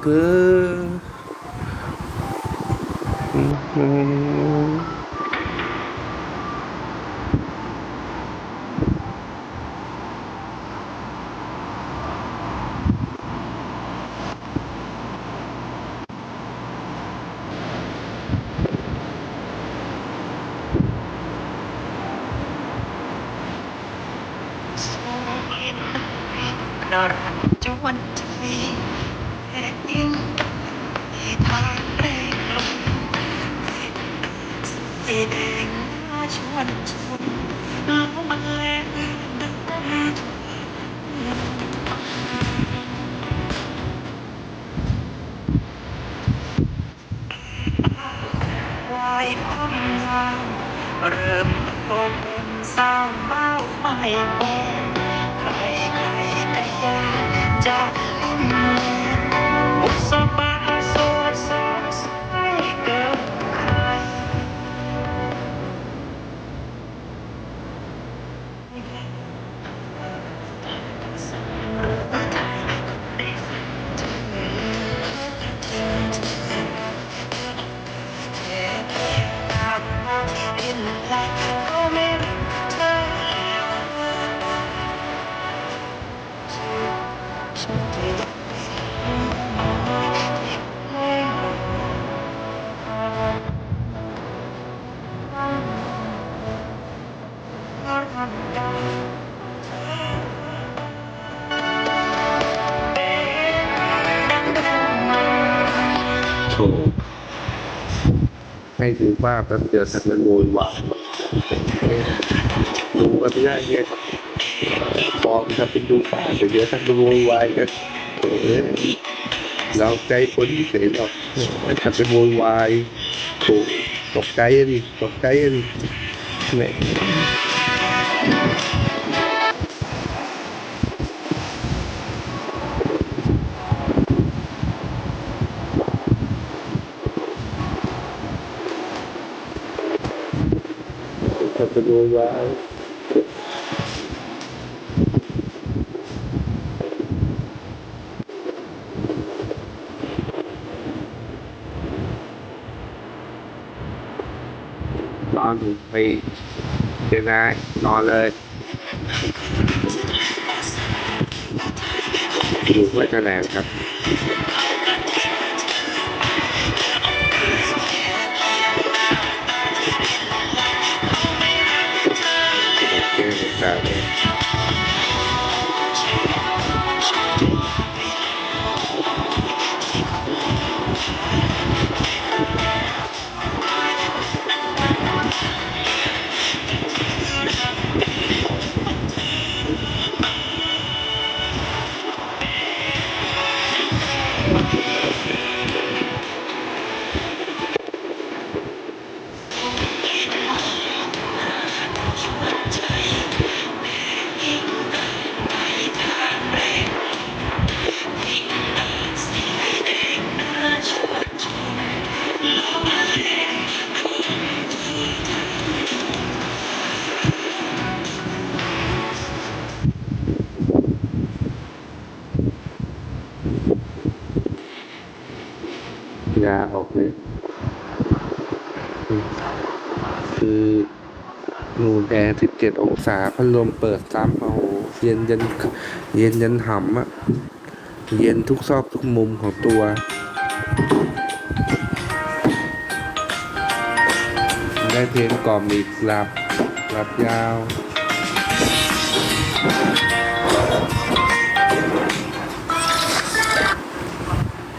ฉันเชื่ สาวเมาไม่แก่ใครใครแต่อยากจะ โถให้ถือว่าแป๊บเดียวสักมันโวายดูกันไม่ได้ไงบอกจะเป็นดูป่าเดี๋ยวสักมันโวยวายกันเราใจคนที่เฉยหรอกไม่ทำเป็นโวยวายโถตกใจอะดิตกใจอะดิแหม่ ทำเป็นวยวายนอนไปเดี๋ยวนายนอนเลยดูว่าจะแรงครับ เลยคือนูแอร์สิบเจ็ดองศาพัดลมเปิดซ้ำเอาเย็นยันเย็นยันห่ำอะเย็นทุกซอกทุกมุมของตัวได้เพลงกล่อมอีกหลับหลับยาว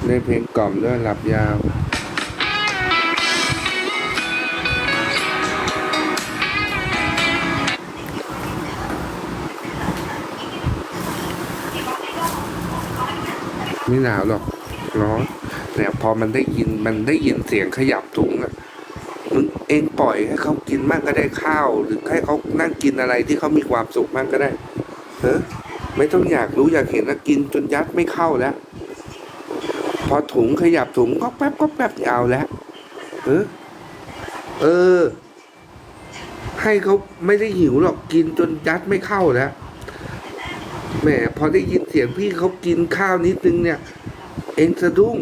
ได้เพลงกล่อมด้วยหลับยาว ไม่หนาวหรอกร้อนแต่พอมันได้ยินมันได้ยินเสียงขยับถุงอะมึงเองปล่อยให้เขากินมั่งก็ได้ข้าว หรือให้เขานั่งกินอะไรที่เขามีความสุขมั่งก็ได้เออไม่ต้องอยากรู้อยากเห็นนะกินจนยัดไม่เข้าแล้ว พอถุงขยับถุงก็แป๊บก็แป๊บเอาแล้วเออเออ ให้เขาไม่ได้หิวหรอกกินจนยัดไม่เข้าแล้ว แหมพอได้ยินเสียงพี่เขากินข้าวนิดนึงเนี่ย เองสะดุ้ง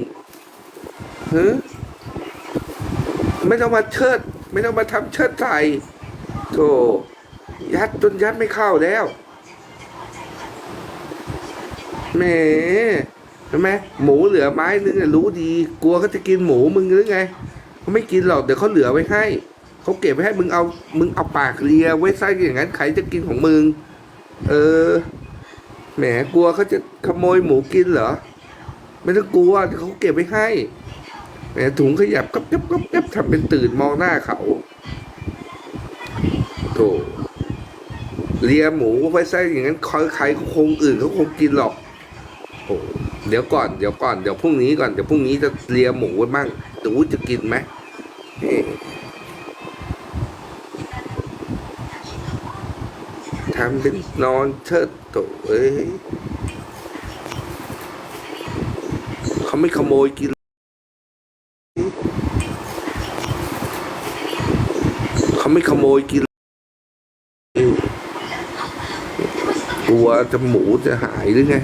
เฮ้ไม่ต้องมาเชิด ไม่ต้องมาทำเชิดใส่โธ่ยัดจนยัดไม่เข้าแล้วแหมใช่ไหมหมูเหลือไม้นึงอะรู้ดี กลัวเขาจะกินหมูมึงหรือไงเขาไม่กินหรอกเดี๋ยวเขาเหลือไว้ให้เขาเก็บไว้ให้มึงเอามึงเอาปากเลียไว้ซะอย่างนั้นใครจะกินของมึง เออ แหมกลัวเขาจะขโมยหมูกินเหรอ ไม่ต้องกลัวเขาเก็บไว้ให้แหมถุงขยับกับกับกับกับทำเป็นตื่นมองหน้าเขาโถเลียหมูไว้ซะอย่างนั้นใครใครเขาคงอื่นเขาคงกินหรอกโอ้เดี๋ยวก่อนเดี๋ยวก่อนเดี๋ยวพรุ่งนี้ก่อนเดี๋ยวพรุ่งนี้จะเลียหมูไว้บ้างดูจะกินไหมเอ๊ะ ทำเป็นนอนเชิดตัวเอ้ยเขาไม่ขโมยกินเขาไม่ขโมยกินกลัวจะหมูจะหายหรือไง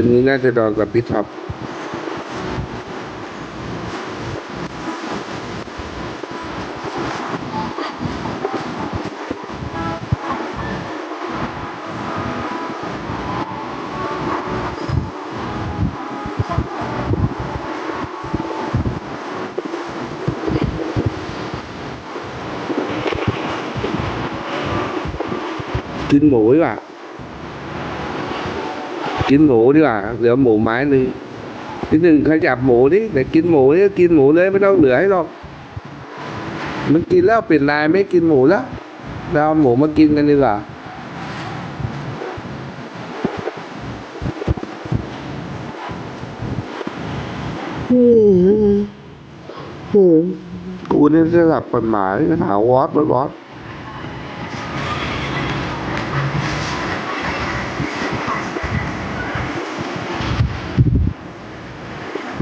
คืนนี้น่าจะนอนกับพี่ท็อปกินหมูดีกว่า กินหมูดีกว่าเหลือหมูไม้หนึ่งที่หนึ่งขยับหมูดิแต่กินหมูนี่ก็กินหมูเลยไม่ต้องเหลือให้หรอก มันกินแล้วเปลี่ยนนายไม่กินหมูแล้วเราเอาหมูมากินกันดีกว่าอืมอืมกูนี่จะหลับกฎหมายหาวอตวอต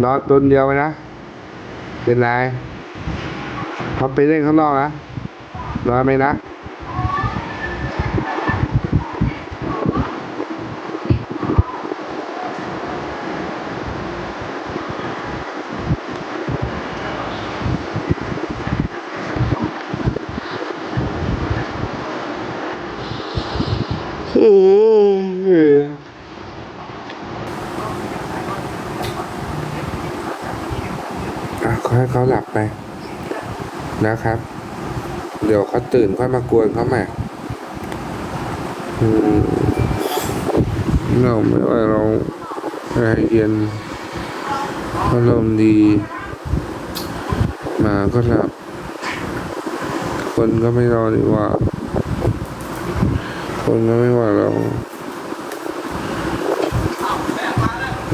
นอนตัวเดียวไปนะ เป็นไรพอไปเล่นข้างนอกนะนอนไหมนะ โอ้ย อะขอ ให้เขาหลับไปนะครับ เดี๋ยวเขาตื่นค่อยมากวนเขาใหม่เราไม่ว่าเราแอร์เย็นอารมณ์ดีหมาก็หลับ คนก็ไม่รอดีกว่า คนก็ไม่ว่าเรา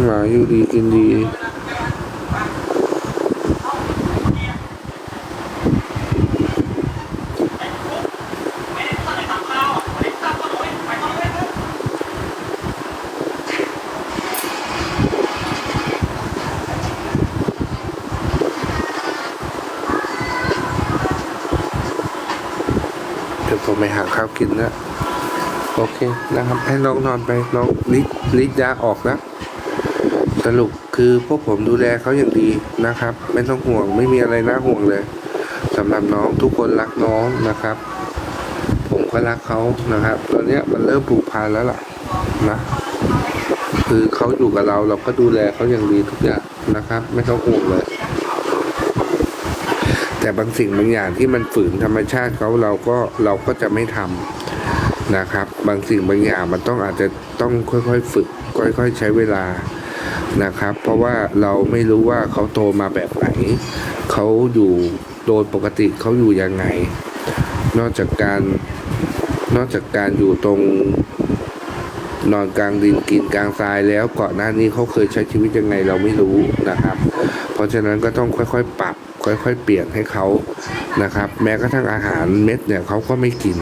หมาอยู่ดีกินดี เดี๋ยวผมไปหาข้าวกินนะโอเคนะครับ ให้น้องนอนไปน้องลิดลิดยาออกนะสรุปคือพวกผมดูแลเขาอย่างดีนะครับ ไม่ต้องห่วงไม่มีอะไรน่าห่วงเลยสำหรับน้องทุกคนรักน้องนะครับ ผมก็รักเขานะครับตอนเนี้ยมันเริ่มผูกพันแล้วล่ะนะคือเขาอยู่กับเราเราก็ดูแลเขาอย่างดีทุกอย่างนะครับ ไม่ต้องห่วงเลย แต่บางสิ่งบางอย่างที่มันฝืนธรรมชาติเขาเราก็เราก็จะไม่ทำนะครับ บางสิ่งบางอย่างมันต้องอาจจะต้องค่อยๆฝึก ค่อยๆใช้เวลานะครับ เพราะว่าเราไม่รู้ว่าเขาโตมาแบบไหนเขาอยู่โดยปกติเขาอยู่ยังไง นอกจากการนอกจากการอยู่ตรงนอนกลางดินกินกลางทรายแล้วก่อนหน้านี้เขาเคยใช้ชีวิตยังไงเราไม่รู้นะครับ เพราะฉะนั้นก็ต้องค่อยๆ ปรับ ค่อยๆ เปลี่ยนให้เขานะครับ แม้กระทั่งอาหารเม็ดเนี่ยเขาก็ไม่กิน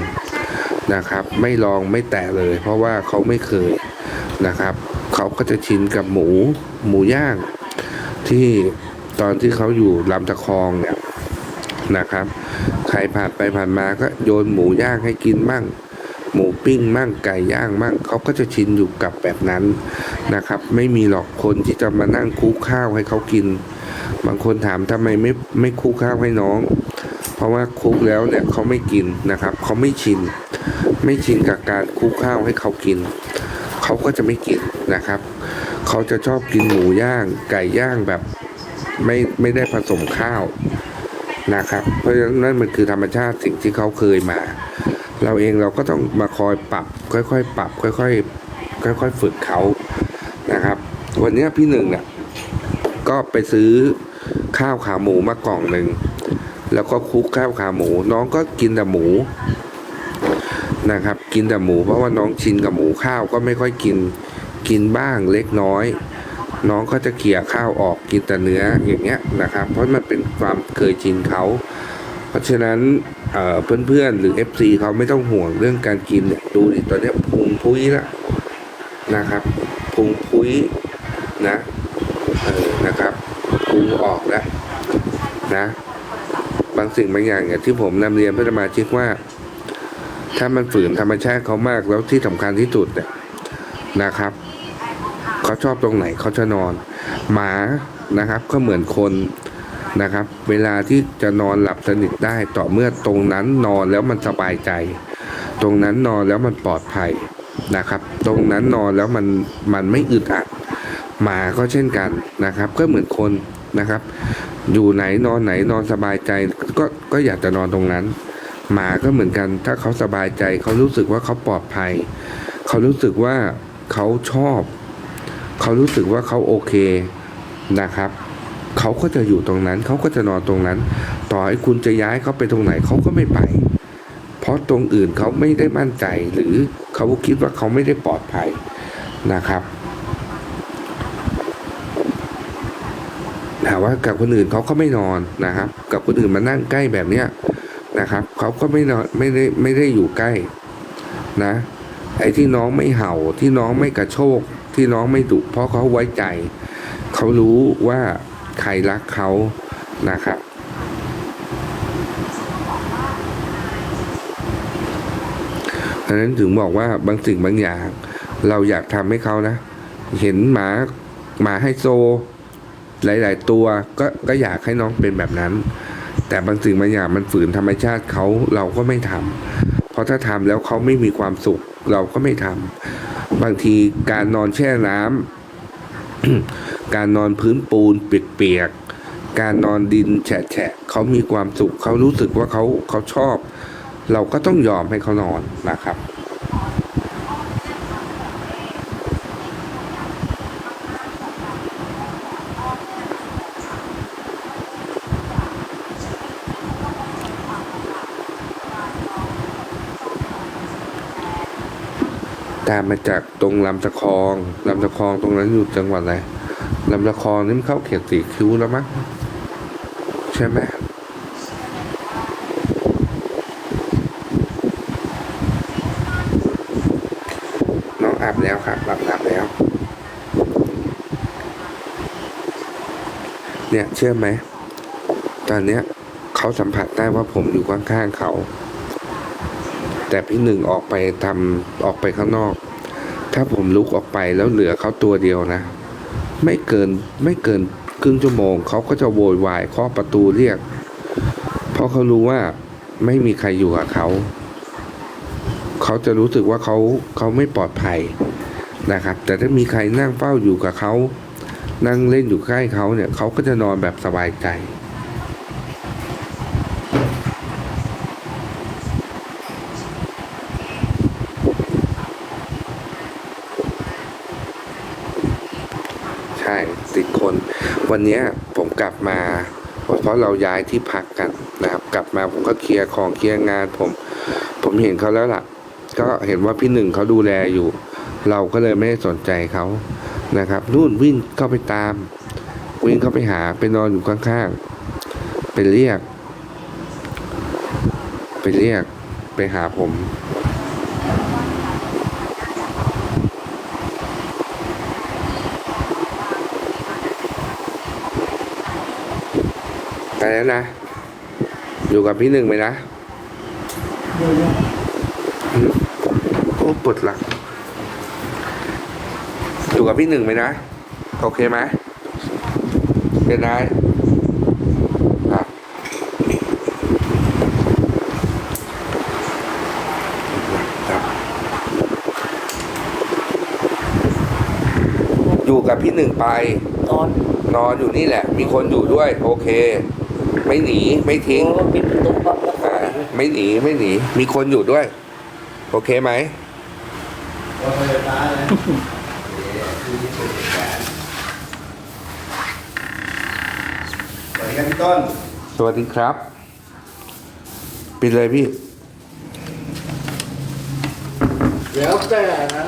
นะครับ ไม่ลองไม่แตะเลย เพราะว่าเขาไม่เคยนะครับ เขาก็จะชินกับหมูหมูย่าง ที่ตอนที่เขาอยู่ลำตะคองเนี่ยนะครับ ใครผ่านไปผ่านมาก็โยนหมูย่างให้กินมั่ง หมูปิ้งมั่งไก่ย่างมั่งเขาก็จะชินอยู่กับแบบนั้นนะครับ ไม่มีหรอกคนที่จะมานั่งคุกข้าวให้เขากิน บางคนถามทำไมไม่ไม่คุกข้าวให้น้อง เพราะว่าคุกแล้วเนี่ยเขาไม่กินนะครับเขาไม่ชิน ไม่ชินกับการคุกข้าวให้เขากินเขาก็จะไม่กินนะครับเขาจะชอบกินหมูย่าง ไก่ย่างแบบไม่ไม่ได้ผสมข้าวนะครับ เพราะฉะนั้นนั่นมันคือธรรมชาติสิ่งที่เขาเคยมา เราเองเราก็ต้องมาคอยปรับ ค่อยๆ ปรับ ค่อยๆ ค่อยๆ ฝึกเขานะครับ วันนี้พี่หนึ่งเนี่ยก็ไปซื้อข้าวขาหมูมากล่องหนึ่งแล้วก็คลุกข้าวขาหมู น้องก็กินแต่หมูนะครับ กินแต่หมูเพราะว่าน้องชินกับหมูข้าวก็ไม่ค่อยกินกินบ้างเล็กน้อย น้องก็จะเขี่ยข้าวออกกินแต่เนื้ออย่างเงี้ยนะครับ เพราะมันเป็นความเคยชินเขา เพราะฉะนั้นเเพื่อนๆหรือ FC เขาไม่ต้องห่วงเรื่องการกินเนี่ยดูดิตอนนี้พุงพุ้ยแล้วนะครับพุงพุ้ยนะนะครับพุงออกแล้วนะบางสิ่งบางอย่างเนี่ยที่ผมนำเรียนเพื่อนสมาชิกว่า ถ้ามันฝืนธรรมชาติเขามากแล้วที่สำคัญที่สุดเนี่ยนะครับเขาชอบตรงไหนเขาจะนอน หมานะครับก็เหมือนคนนะครับ เวลาที่จะนอนหลับ สนิทได้ต่อเมื่อตรงนั้นนอนแล้วมันสบายใจ ตรงนั้นนอนแล้วมันปลอดภัยนะครับ ตรงนั้นนอนแล้วมันมันไม่อึดอัดหมาก็เช่นกันนะครับ ก็เหมือนคนนะครับ อยู่ไหนนอนไหนนอนสบายใจก็ก็อยากจะนอนตรงนั้น หมาก็เหมือนกัน ถ้าเขาสบายใจ เขารู้สึกว่าเขาปลอดภัย เขารู้สึกว่าเขาชอบ เขารู้สึกว่าเขาโอเคนะครับ เขาก็จะอยู่ตรงนั้น เขาก็จะนอนตรงนั้น ต่อให้คุณจะย้ายเขาไปตรงไหนเขาก็ไม่ไป เพราะตรงอื่นเขาไม่ได้มั่นใจหรือเขาคิดว่าเขาไม่ได้ปลอดภัยนะครับแต่ว่ากับคนอื่นเขาก็ไม่นอนนะครับ กับคนอื่นมานั่งใกล้แบบเนี้ยนะครับเขาก็ไม่นอนไม่ได้ไม่ได้อยู่ใกล้นะไอ้ที่น้องไม่เห่าที่น้องไม่กระโชกที่น้องไม่ดุเพราะเขาไว้ใจ เขารู้ว่า ใครรักเขานะครับอันนั้นถึงบอกว่าบางสิ่งบางอย่าง เราอยากทำให้เขานะ เห็นหมาหมาให้โซ หลาย ๆ ตัวก็ก็อยากให้น้องเป็นแบบนั้น แต่บางสิ่งบางอย่างมันฝืนธรรมชาติเขาเราก็ไม่ทำเพราะถ้าทำแล้วเขาไม่มีความสุข เราก็ไม่ทำบางทีการนอนแช่น้ำ การนอนพื้นปูนเปียกๆการนอนดินแฉะๆเขามีความสุขเขารู้สึกว่าเขาเขาชอบ เราก็ต้องยอมให้เขานอนนะครับตามมาจากตรงลำตะคอง ลำตะคองตรงนั้นอยู่จังหวัดอะไร ลำตะคองนี่มันเข้าเขตสีคิ้วแล้วมั้งใช่ไหมน้องอาบแล้วครับหลับอาบแล้ว เนี่ยเชื่อไหม ตอนเนี้ยเขาสัมผัสได้ว่าผมอยู่ข้างๆเขา แต่พี่หนึ่งออกไปทำออกไปข้างนอก ถ้าผมลุกออกไปแล้วเหลือเขาตัวเดียวนะ ไม่เกินไม่เกินครึ่งชั่วโมงเขาก็จะโวยวายเคาะประตูเรียก เพราะเขารู้ว่าไม่มีใครอยู่กับเขา เขาจะรู้สึกว่าเขาเขาไม่ปลอดภัยนะครับ แต่ถ้ามีใครนั่งเฝ้าอยู่กับเขา นั่งเล่นอยู่ใกล้เขาเนี่ยเขาก็จะนอนแบบสบายใจ ติดคน วันนี้ผมกลับมา เพราะเราย้ายที่พักกันนะครับ กลับมาผมก็เคลียร์ของเคลียร์งานผม ผมเห็นเขาแล้วล่ะ ก็เห็นว่าพี่หนึ่งเขาดูแลอยู่ เราก็เลยไม่ได้สนใจเขานะครับนู่นวิ่งเข้าไปตาม วิ่งเข้าไปหาไปนอนอยู่ข้างๆไปเรียก ไปเรียกไปหาผม ไปแล้วนะ อยู่กับพี่หนึ่งไหมนะอืมโอ้ปวดหลังอยู่กับพี่หนึ่งไหมนะ โอเคไหมเป็นไงอะครับอยู่กับพี่หนึ่งไป นอน นอนอยู่นี่แหละ มีคนอยู่ด้วย โอเค ไม่หนีไม่ทิ้งโอ้ปิดประตูปั๊บแล้วอ่าไม่หนีไม่หนี มีคนอยู่ด้วย โอเคไหมสวัสดีครับพี่ต้นสวัสดีครับ ปิดเลยพี่ แล้วแต่นะ